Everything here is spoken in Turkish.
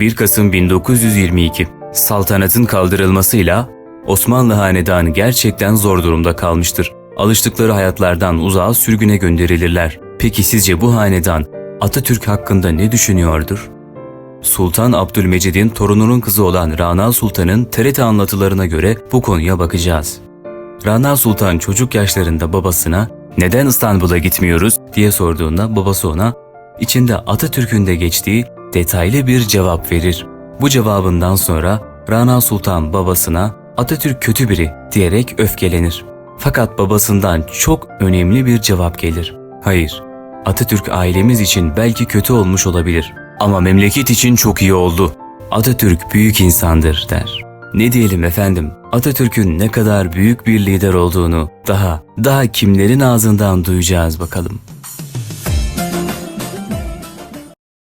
1 Kasım 1922 saltanatın kaldırılmasıyla Osmanlı hanedanı gerçekten zor durumda kalmıştır. Alıştıkları hayatlardan uzağa sürgüne gönderilirler. Peki sizce bu hanedan Atatürk hakkında ne düşünüyordur? Sultan Abdülmecid'in torununun kızı olan Rana Sultan'ın TRT anlatılarına göre bu konuya bakacağız. Rana Sultan çocuk yaşlarında babasına neden İstanbul'a gitmiyoruz diye sorduğunda babası ona içinde Atatürk'ün de geçtiği detaylı bir cevap verir. Bu cevabından sonra Rana Sultan babasına Atatürk kötü biri diyerek öfkelenir. Fakat babasından çok önemli bir cevap gelir. Hayır, Atatürk ailemiz için belki kötü olmuş olabilir ama memleket için çok iyi oldu. Atatürk büyük insandır der. Ne diyelim efendim, Atatürk'ün ne kadar büyük bir lider olduğunu daha, daha kimlerin ağzından duyacağız bakalım.